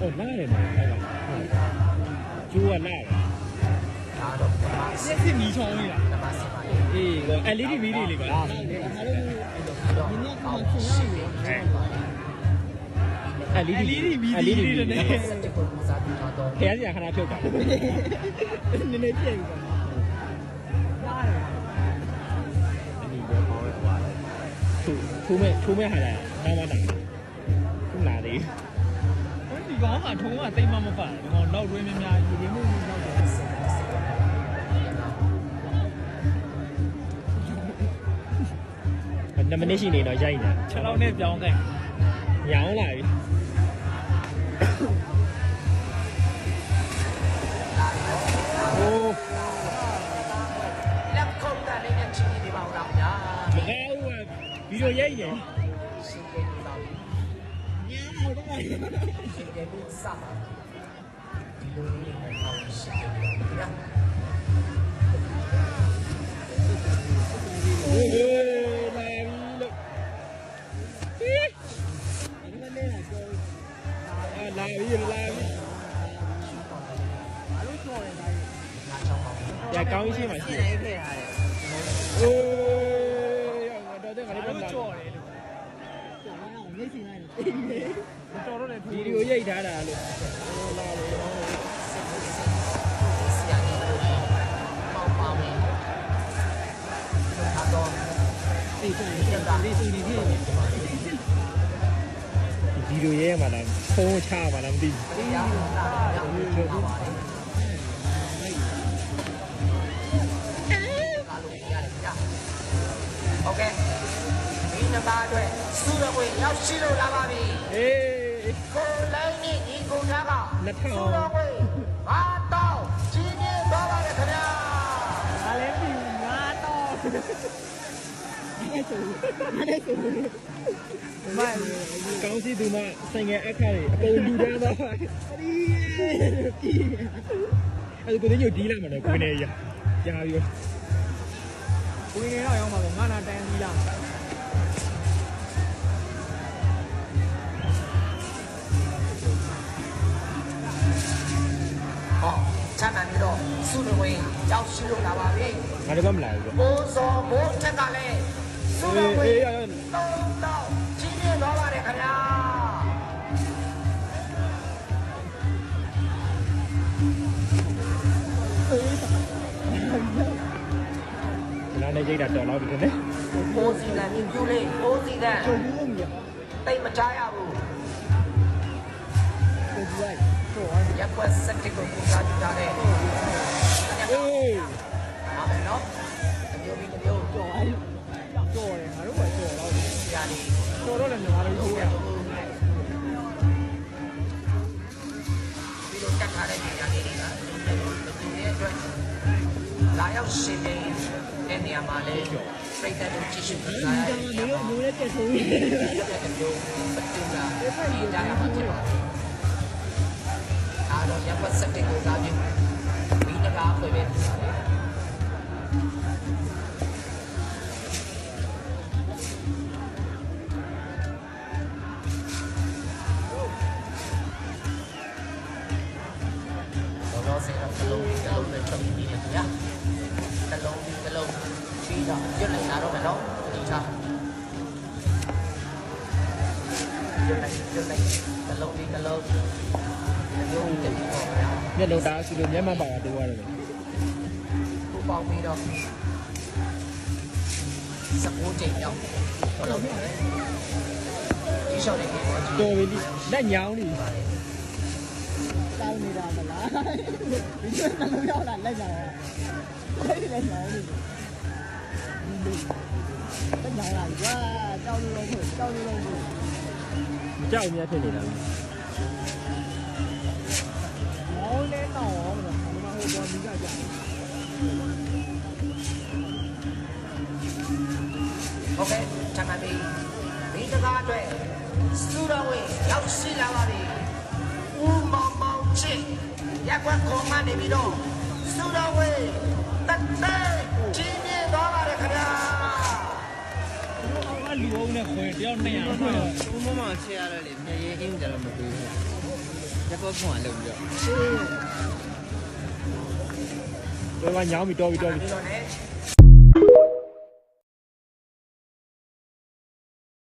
ဟုတ်လားတယ်နော်အဲ့ဒါကျိုးကလာတယ်ဒါတော့စစ်စစ်မီးချောင်းလေးလားအေးကော LED မီးတွေလေးပါအားလုံးဒီနေ့ကမှခင်ရတယ် LED LED မီးတွေနဲ့ခရစရာခဏဖြုတ်တာနည်းနည်းပြည့်ပြီပါထိုးမဲ့ထိုးမဲ့ဟာလာတော့မှတာခုလာသေး ကောင်ကထုံးကတိတ်မမဖတ်ဒီကောင်နောက်တွင်းများများယူရင်းမှုရောက်တယ်နမနစ်ရှိနေတော့ရိုက်နေခြေထောက်နဲ့ပြောင်းတဲ့ညောင်းလာပြီโอ้လက်ခုပ်တာလေးနဲ့ချင်းနေပါဦးလားဗျာမကောင်းဘူးဗီဒီယိုရိုက်နေရှင်းပြပါဦး ညဟုတ်တော့ရှင်းပြပြီးစပါဒီလိုလေးနဲ့အောက်ရှိတ က်ထားတာလို့လာလေ ဆရာကြီးတို့ပေါက်ပါမယ်ဒါတော့ အေးကြောတယ်ဒါလေးစီနေပြီ ဗီဒီယိုရဲမှာလားဖုန်းချမှာလားမသိဘူး ဒီရတာရောက်ပြီးတော့ပါတယ်ကာလို့ရတယ်ဗျာโอเคဒီနှစ်ပါးအတွက်စုရဝေရောက်ရှိလို့လာပါပြီ အေး ကိုလိုင်းနဲ့ဒီကုန်းသားကနှစ်ထောင်စုရဝေဘာတော့ကြီးနေသွားပါလေခင်ဗျာဒါလည်းပြီငါတော့အဲ့ဆိုအဲ့ဆိုမိုင်းကောင်းစီသူမဆိုင်ငယ်အခါတွေအကုန်လူတန်းသွားပါဒီဒီအဲ့ဒါကိုညိုဒီလာမှာတော့ကိုနေရကြားပြီးဝင်နေတော့ရောက်မှာပေါ့ငါနာတန်းသီးလား ဟောချမ်းသာပြီးတော့စုရဝေရောက်ရှိလို့လာပါပြီငါတို့ကမလာဘူးပေါ့ဘိုးစောဘိုးထက်ကလည်းစုရဝေအေးအေးတော့တော့ကြီးနေသွားပါလေခင်ဗျာနားနေကြိတ်တာတော်တော့ပြီခင်ဗျဘိုးစီလန်မြူလေးဘိုးစီလန်ကျုံဘူးအမြင်တိတ်မချရဘူး လိုက်တော့ရက်ွက်စက်တစ်ကိုပူဇော်ပြုထားတဲ့အေးပါမယ်နော်အမျိုးပြီးတစ်မျိုးကြော်အဲ့ကြော်တယ်ငါတို့ကကြော်တော့ဆရာလေးကြော်တော့လည်းငါတို့ထိုးရပြီးတော့တက်ထားတဲ့နေရာလေးတွေကဒီနေ့အတွက်လာရောက်ရှင်နေတဲ့နေရာမှာလည်းပြိတ္တတို့ကြည့်ရှုကြရဒီတဲ့ကောင်မျိုးမျိုးနဲ့ပြည့်စုံနေတယ်တစ်မျိုးပတူလာဒီကြရမှာဖြစ်ပါတယ်အားတော့ရက်ွက်စက်တစ်ကိုစားပြီးမိနကားဖွယ်ပဲဖြစ်ပါတယ် တော့တော့စိတ်တော့တစ် လုံးတစ်လုံးနဲ့ချုပ်ပြီးနေတယ်ဗျာတစ်လုံးတစ်လုံးပြီးတော့ရွတ်လိုက်လာတော့မယ်နော်ဒီချာရွတ်လိုက်ရွတ်လိုက်တစ်လုံးတစ်လုံးမျိုးတက်ပြီးတော့ဗျာမျက်လုံးသားစီလိုမျက်မှန်ပါတာတိုးရတယ်ပူပေါင်းပြီးတော့စပိုးချိန်ရောက်တော့လို့ရတယ်ဒီရှော့လေးကိုကြည့်တော်ပြီလက်ညောင်းနေတောင်းနေတာမလားဒီကျနှလုံးရောက်လာလက်ကြောင်အဲ့ဒီလက်ကြောင်လေးလက်ကြောင်လာကြွာတောင်းလို့လို့တောင်းလို့လို့ကြောက်မြတ်ဖြစ်နေတာမော ဟုတ်ကဲ့တမန်ပြီမိသကားအတွက်စတူတော်ဝင်ရောက်ရှိလာပါပြီဦးမောင်မောင်ချစ်ရက်ကွက်ခေါ်မှနေပြီးတော့စတူတော်ဝင်တက်တဲ့ကြီးမြင့်သွားပါတယ်ခင်ဗျာလူအောင်နဲ့ခွဲတယောက်200ခွဲဦးမမချေရတယ်လေမြေရင်အင်းကြတော့မပြီးဘူးရက်ကွက်ခေါ်အောင်လုပ်ပြီးတော့ဘယ်မှာညောင်းပြီးတော့ပြီးတော့ပြီး